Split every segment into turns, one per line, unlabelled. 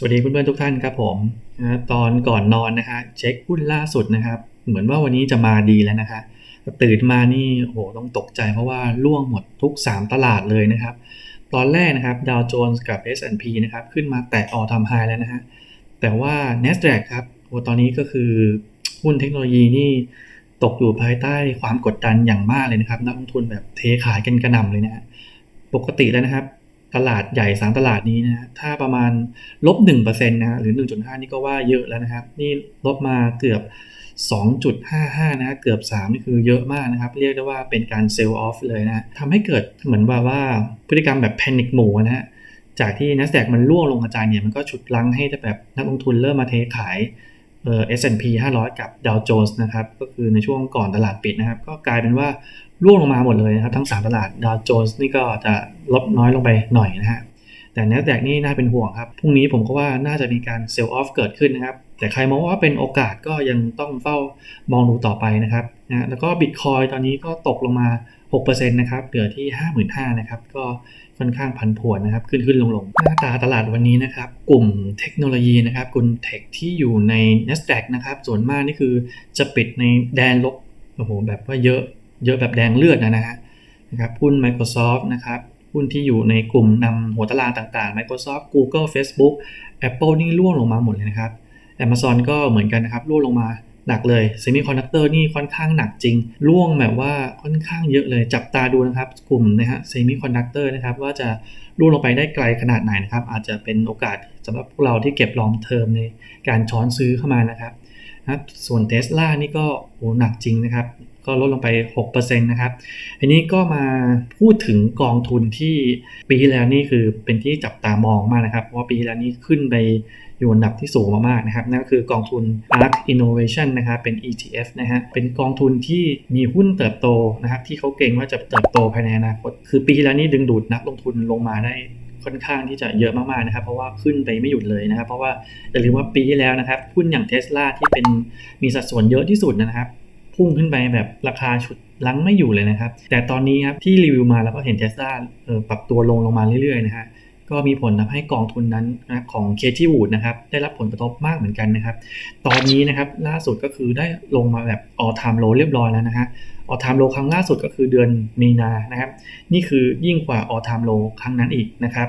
สวัสดีเพื่อนๆทุกท่านครับผมนะตอนก่อนนอนนะคะเช็คหุ้นล่าสุดนะครับ เหมือนว่าวันนี้จะมาดีแล้วนะคะตื่นมานี่โอ้โหต้องตกใจเพราะว่าล่วงหมดทุก 3 ตลาดเลยนะครับ ตอนแรกนะครับดาวโจนส์กับ S&P นะครับขึ้นมาแตะออทำไฮแล้วนะฮะแต่ว่า NASDAQ ครับโอ้ตอนนี้ก็คือหุ้นเทคโนโลยีนี่ตกอยู่ภายใต้ความกดดันอย่างมากเลยนะครับ นักลงทุนแบบเทขายกันกระหน่ำเลยนะฮะปกติแล้วนะครับ ตลาดใหญ่ 3 ตลาดนี้นะถ้าประมาณลบ1%นะฮะหรือ 1.5 นี่ก็ว่าเยอะแล้วนะครับ นี่ลบมาเกือบ 2.55นะฮะเกือบ 3 นี่คือเยอะมากนะครับ เรียกได้ว่าเป็นการเซลล์ออฟเลยนะทำให้เกิดเหมือนว่าว่าพฤติกรรมแบบแพนิคหมู่นะฮะจากที่ NASDAQ มันร่วงลงกระจายเนี่ยมันก็ฉุดลังให้แบบนักลงทุนเริ่มมาเทขาย S&P 500 กับ Dow Jones นะครับก็คือในช่วงก่อนตลาดปิดนะครับ ก็กลายเป็นว่าร่วงลงมาหมดเลยนะครับ ทั้ง 3 ตลาด Dow Jones นี่ก็จะลดน้อยลงไปหน่อยนะฮะแต่ NASDAQ นี่น่าเป็นห่วงครับพรุ่งนี้ผมก็ว่าน่าจะมีการเซลล์ออฟเกิดขึ้นนะครับ แต่ใครมองว่าเป็นโอกาสก็ยังต้องเฝ้ามองดูต่อไปนะครับนะแล้วก็ Bitcoin ตอนนี้ก็ตกลงมา 6%นะครับเหลือที่ 55,000นะครับก็ ค่อนข้างพันผวนนะครับ ขึ้นขึ้นลงลงหน้าตาตลาดวันนี้นะครับ กลุ่มเทคโนโลยีนะครับกลุ่มเทคที่อยู่ใน NASDAQ นะครับ ส่วนมากนี่คือจะปิดในแดนลบโอ้โหแบบว่าเยอะเยอะแบบแดงเลือดนะนะฮะนะครับหุ้น Microsoft นะครับหุ้นที่อยู่ในกลุ่มนำหัวตารางต่างๆ Microsoft Google Facebook Apple นี่ร่วงลงมาหมดเลยนะครับ Amazon ก็เหมือนกันนะครับร่วงลงมา หนักเลยเซมิคอนดักเตอร์นี่ค่อนข้างหนักจริงร่วงแบบว่าค่อนข้างเยอะเลยจับตาดูนะครับ กลุ่มนะฮะเซมิคอนดักเตอร์นะครับว่าจะร่วงลงไปได้ไกลขนาดไหนนะครับ อาจจะเป็นโอกาสสำหรับพวกเราที่เก็บลองเทอมในการช้อนซื้อเข้ามานะครับนะส่วนเทสลานี่ก็โหหนักจริงนะครับ ก็ลดลงไป 6%นะครับ อันนี้ก็มาพูดถึงกองทุนที่ปีที่แล้วนี่คือเป็นที่จับตามองมากนะครับ เพราะว่าปีที่แล้วนี่ขึ้นไป อยู่อันดับที่สูงมากๆนะครับนั่นก็คือกองทุน ARK Innovation นะครับเป็น ETF นะฮะเป็นกองทุนที่มีหุ้นเติบโตนะครับที่เขาเก่งว่าจะเติบโตภายในอนาคตคือปีที่แล้วนี่ดึงดูดนักลงทุนลงมาได้ค่อนข้างที่จะเยอะมากๆนะครับเพราะว่าขึ้นไปไม่หยุดเลยนะครับ เพราะว่าอย่าลืมว่าปีที่แล้วนะครับหุ้นอย่าง Tesla ที่เป็นมีสัดส่วนเยอะที่สุดนะครับพุ่งขึ้นไปแบบราคาชุดลังไม่อยู่เลยนะครับ แต่ตอนนี้ครับที่รีวิวมาแล้วก็เห็นเทสลาปรับตัวลงลงมาเรื่อยๆนะฮะ ก็มีผลทำให้กองทุนนั้นนะของเคที่วูดนะครับได้รับผลกระทบมากเหมือนกันนะครับ ตอนนี้นะครับล่าสุดก็คือได้ลงมาแบบออทามโลเรียบร้อยแล้วนะฮะออทามโลครั้งล่าสุดก็คือเดือนมีนานะครับ นี่คือยิ่งกว่าออทามโลครั้งนั้นอีกนะครับ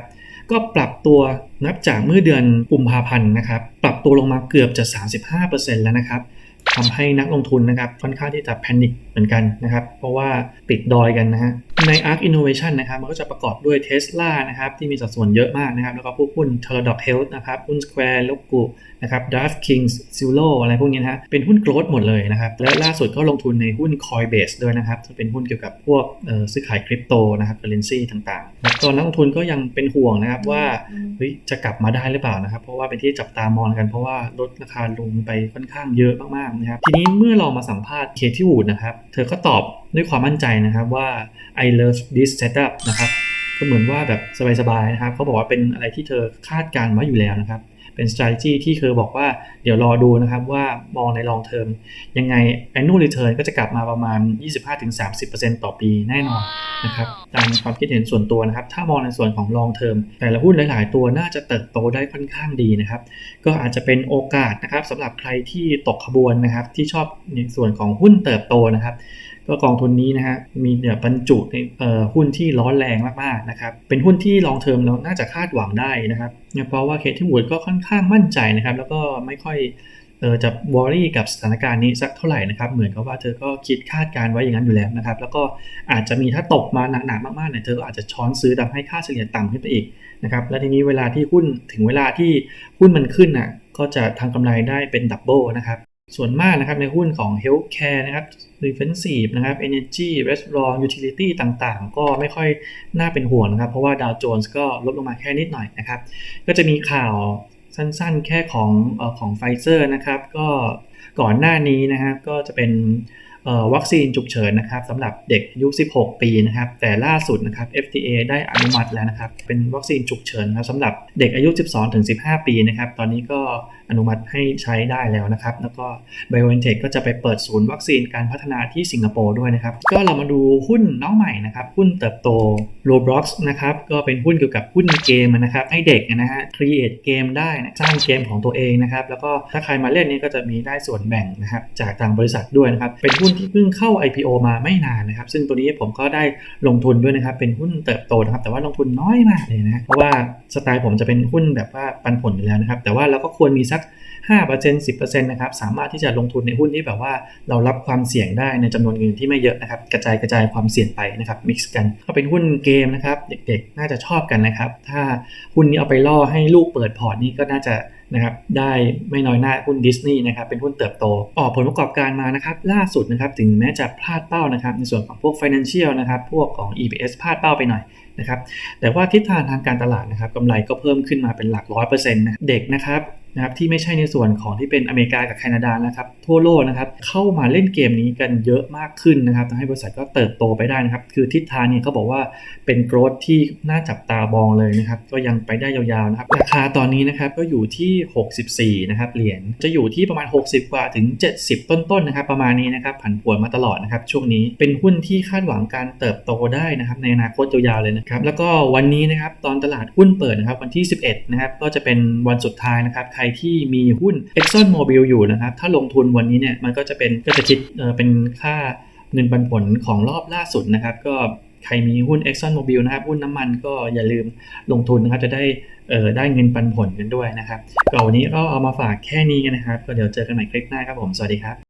ก็ปรับตัวนับจากเมื่อเดือนกุมภาพันธ์นะครับ ปรับตัวลงมาเกือบจะ 35%แล้วนะครับ ทำให้นักลงทุนนะครับค่อนข้างที่จะแพนิคเหมือนกันนะครับ เพราะว่าติดดอยกันนะฮะใน ARK Innovation นะครับมันก็จะประกอบด้วย Tesla นะครับที่มีสัดส่วนเยอะมากนะครับ แล้วก็พวกหุ้น Teladoc Health นะครับหุ้น Square ล o กูนะครับ DraftKings Zillo อะไรพวกนี้นะฮะเป็นหุ้นโกลด์หมดเลยนะครับ และล่าสุดก็ลงทุนในหุ้น Coinbase ด้วยนะครับจะเป็นหุ้นเกี่ยวกับพวกซื้อขายคริปโตนะครับ currency ต่างๆแล้วก็นักลงทุนก็ยังเป็นห่วงนะครับว่าเฮ้ยจะกลับมาได้หรือเปล่านะครับเพราะว่าเป็นที่จับตามองกันเพราะว่าลดราคาลงไปค่อนข้างเยอะมากๆนะครับทีนี้เมื่อเรามาสัมภาษณ์เคที่วูดนะครับเธอก็ตอบด้วยความมั่นใจนะครับว่า I love this setup นะครับก็เหมือนว่าแบบสบายๆนะครับเขาบอกว่าเป็นอะไรที่เธอคาดการณ์ไว้อยู่แล้วนะครับ เป็น strategy ที่เธอบอกว่าเดี๋ยวรอดูนะครับว่ามองใน long term ยังไง annual return ก็จะกลับมาประมาณ 25-30%ต่อปีแน่นอนนะครับตามความคิดเห็นส่วนตัวนะครับ ถ้ามองในส่วนของ long term แต่ละหุ้นหลาย ๆ ตัวน่าจะเติบโตได้ค่อนข้างดีนะครับ ก็อาจจะเป็นโอกาสนะครับสำหรับใครที่ตกขบวนนะครับที่ชอบในส่วนของหุ้นเติบโตนะครับ ก็กองทุนนี้นะฮะมีเนี่ยบรรจุในหุ้นที่ร้อนแรงมากๆนะครับเป็นหุ้นที่ลองเทอมเราน่าจะคาดหวังได้นะครับเพราะว่าเคทที่วูดก็ค่อนข้างมั่นใจนะครับแล้วก็ไม่ค่อยเออจะวอรี่กับสถานการณ์นี้สักเท่าไหร่นะครับเหมือนกับว่าเธอก็คิดคาดการไว้อย่างนั้นอยู่แล้วนะครับแล้วก็อาจจะมีถ้าตกมาหนักๆมากๆเนี่ยเธออาจจะช้อนซื้อทำให้ค่าเฉลี่ยต่ำขึ้นไปอีกนะครับและทีนี้เวลาที่หุ้นถึงเวลาที่หุ้นมันขึ้นอะก็จะทำกำไรได้เป็นดับเบิลนะครับ ส่วนมากนะครับในหุ้นของ Healthcare นะครับ Defensive นะครับ Energy Restaurant Utility ต่างๆ ก็ไม่ค่อยน่าเป็นห่วงนะครับ เพราะว่าดาวโจนส์ก็ลดลงมาแค่นิดหน่อยนะครับ ก็จะมีข่าวสั้นๆ แค่ของของไฟเซอร์นะครับ ก็ก่อนหน้านี้นะครับก็จะเป็น วัคซีนฉุกเฉินนะครับสำหรับเด็กอายุ 16 ปีนะครับแต่ล่าสุดนะครับ FDA ได้อนุมัติแล้วนะครับเป็นวัคซีนฉุกเฉินนะครับสำหรับเด็กอายุ 12-15 ปีนะครับตอนนี้ก็อนุมัติให้ใช้ได้แล้วนะครับ แล้วก็ BioNTech ก็จะไปเปิดศูนย์วัคซีนการพัฒนาที่สิงคโปร์ด้วยนะครับ ก็เรามาดูหุ้นน้องใหม่นะครับ หุ้นเติบโต Roblox นะครับ ก็เป็นหุ้นเกี่ยวกับหุ้นเกมนะครับ ให้เด็กนะฮะ create เกมได้นะสร้างเกมของตัวเองนะครับ แล้วก็ถ้าใครมาเล่นนี่ก็จะมีได้ส่วนแบ่งนะครับ จากทางบริษัทด้วยนะครับ เป็นหุ้นที่เพิ่งเข้า IPO มาไม่นานนะครับ ซึ่งตัวนี้ผมก็ได้ลงทุนด้วยนะครับ เป็นหุ้นเติบโตนะครับ แต่ว่าลงทุนน้อยมากเลยนะ เพราะว่าสไตล์ผมจะเป็นหุ้นแบบว่าปันผลอยู่แล้วนะครับ แต่ว่าเราก็ควรมีสัก 5% 10%นะครับ สามารถที่จะลงทุนในหุ้นที่แบบว่าเรารับความเสี่ยงได้ในจำนวนเงินที่ไม่เยอะนะครับ กระจายกระจายความเสี่ยงไปนะครับ มิกซ์กัน ก็เป็นหุ้นเกมนะครับ เด็กๆ น่าจะชอบกันนะครับ ถ้าหุ้นนี้เอาไปล่อให้ลูกเปิดพอร์ตนี่ก็น่าจะ นะครับได้ไม่น้อยหน้าหุ้นดิสนีย์นะครับเป็นหุ้นเติบโต ออกผลประกอบการมานะครับล่าสุดนะครับถึงแม้จะพลาดเป้านะครับในส่วนของพวก Financial นะครับพวกของ EPS พลาดเป้าไปหน่อยนะครับแต่ว่าทิศทางทางการตลาดนะครับกำไรก็เพิ่มขึ้นมาเป็นหลักร้อยเปอร์เซ็นต์นะเด็กนะครับ นะครับที่ไม่ใช่ในส่วนของที่เป็นอเมริกากับแคนาดานะครับทั่วโลกนะครับเข้ามาเล่นเกมนี้กันเยอะมากขึ้นนะครับทำให้บริษัทก็เติบโตไปได้นะครับ คือทิศทางเนี่ยเขาบอกว่าเป็นโกรธที่น่าจับตามองเลยนะครับก็ยังไปได้ยาวๆนะครับราคาตอนนี้นะครับก็อยู่ที่ 64นะครับเหรียญจะอยู่ที่ประมาณ 60 กว่าถึง 70 ต้นๆนะครับประมาณนี้นะครับผันผวนมาตลอดนะครับช่วงนี้เป็นหุ้นที่คาดหวังการเติบโตได้นะครับในอนาคตยาวๆเลยนะครับแล้วก็วันนี้นะครับตอนตลาดหุ้นเปิดนะครับวันที่ 11นะครับก็จะเป็นวันสุดท้ายนะครับรที่มีหุ้น Exxon Mobil อยู่นะครับ ถ้าลงทุนวันนี้เนี่ยมันก็จะเป็นก็จะคิดเป็นค่าเงินปันผลของรอบล่าสุดนะครับ ก็ใครมีหุ้น Exxon Mobil นะครับ หุ้นน้ำมันก็อย่าลืมลงทุนนะครับจะได้ได้เงินปันผลกันด้วยนะครับก็วันนี้ก็เอามาฝากแค่นี้กันนะครับ ก็เดี๋ยวเจอกันใหม่คลิปหน้าครับผม สวัสดีครับ